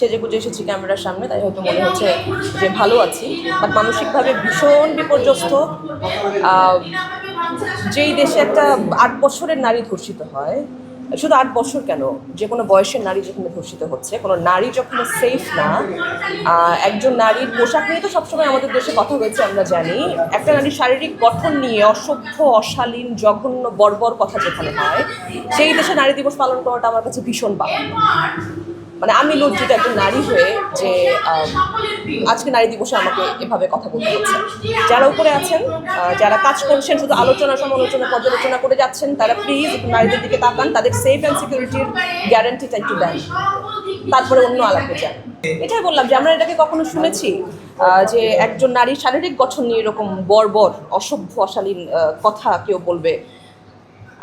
সেজে গুজে এসেছি ক্যামেরার সামনে, তাই হয়তো মনে হচ্ছে যে ভালো আছি। বাট মানসিকভাবে ভীষণ বিপর্যস্ত। যেই দেশে একটা আট বছরের নারী ধর্ষিত হয়, শুধু আট বছর কেন? যে কোনো বয়সের নারী যেখানে ধর্ষিত হচ্ছে, কোনো নারী যখন সেফ না একজন নারীর পোশাক নিয়ে তো সবসময় আমাদের দেশে কথা হয়েছে, আমরা জানি। একটা নারীর শারীরিক গঠন নিয়ে অসভ্য, অশালীন, জঘন্য, বর্বর কথা যেখানে হয়, সেই দেশে নারী দিবস পালন করাটা আমার কাছে ভীষণ বাধা মানে আমি লজ্জিত একজন নারী হয়ে যে আজকে নারী দিবসে আমাকে এভাবে কথা বলতে হচ্ছে। যারা উপরে আছেন যারা কাজ করছেন, শুধু আলোচনা, সমালোচনা, পর্যালোচনা করে যাচ্ছেন, তারা প্লিজ নারীদের দিকে তাকান, তাদের সেফ অ্যান্ড সিকিউরিটির গ্যারান্টিটা একটু দেন। তারপরে অন্য আলাপে যান। এটাই বললাম যে, আমরা এটাকে কখনো শুনেছি যে একজন নারীর শারীরিক গঠন নিয়ে এরকম বর্বর, অসভ্য, অশালীন কথা কেউ বলবে।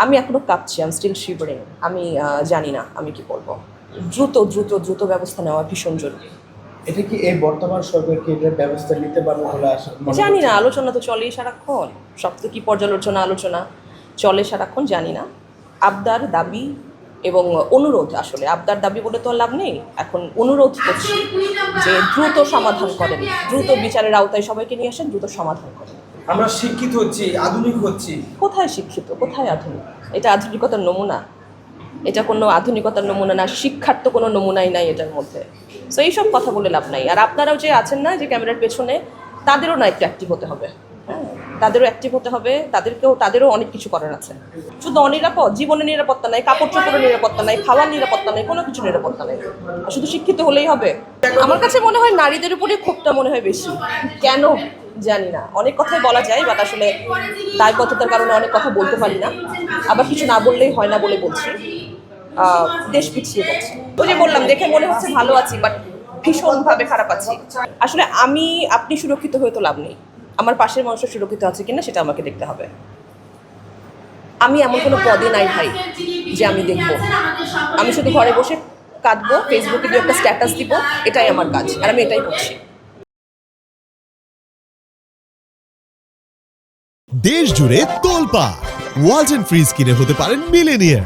আমি এখনও কাঁপছি আম স্টিল শিভারিং আমি জানি না আমি কি বলব। দ্রুত দ্রুত দ্রুত ব্যবস্থা নেওয়া ভীষণ জরুরি। এটা কি এই বর্তমান সরকার কি এটার ব্যবস্থা নিতে পারবে বলে জানি না আলোচনা তো চলেই সারাক্ষণ। সব তো কি পর্যালোচনা আলোচনা? চলে সারাক্ষণ জানি না। আবদার দাবি এবং অনুরোধ আসলে। আবদার দাবি বলে তো আর লাভ নেই। এখন অনুরোধ করছি যে দ্রুত সমাধান করেন। দ্রুত বিচারের আওতায় সবাইকে নিয়ে আসেন দ্রুত সমাধান করেন। আমরা শিক্ষিত হচ্ছি আধুনিক হচ্ছি। কোথায় শিক্ষিত? কোথায় আধুনিক? এটা আধুনিকতার নমুনা। এটা কোনো আধুনিকতার নমুনা না, শিক্ষার তো কোনো নমুনাই নাই এটার মধ্যে। সো এইসব কথা বলে লাভ নাই। আর আপনারাও যে আছেন না, যে ক্যামেরার পেছনে, তাদেরও না একটু অ্যাক্টিভ হতে হবে। হ্যাঁ তাদেরও অ্যাক্টিভ হতে হবে, তাদেরকেও, তাদেরও অনেক কিছু করার আছে। শুধু অনিরাপদ জীবনের নিরাপত্তা নাই, কাপড় চোপড়ের নিরাপত্তা নাই, খাওয়ার নিরাপত্তা নাই, কোনো কিছু নিরাপত্তা নাই। শুধু শিক্ষিত হলেই হবে। আমার কাছে মনে হয় নারীদের উপরে ক্ষোভটা মনে হয় বেশি। কেন? জানি না। অনেক কথাই বলা যায়, বাট আসলে দায়বদ্ধতার কারণে অনেক কথা বলতে পারি না। আবার কিছু না বললেই হয় না বলে বলছি। দেশ পিছিয়ে যাচ্ছে। ওই যে বললাম, দেখে মনে হচ্ছে ভালো আছি বাট ভীষণভাবে খারাপ আছি। আসলে আমি, আপনি সুরক্ষিত হয়ে তো লাভ নেই। আমার পাশের মানুষের সুরক্ষিত আছে কিনা সেটা আমাকে দেখতে হবে। আমি এমন কোনো পদে নাই ভাই, যে আমি দেখব। আমি শুধু ঘরে বসে কাঁদবো ফেসবুকে দু একটা স্ট্যাটাস দিব, এটাই আমার কাজ, আর আমি এটাই করছি। দেশ জুড়ে তোলপা ওয়ালটন ফ্রিজ কিনে হতে পারেন মিলেনিয়ার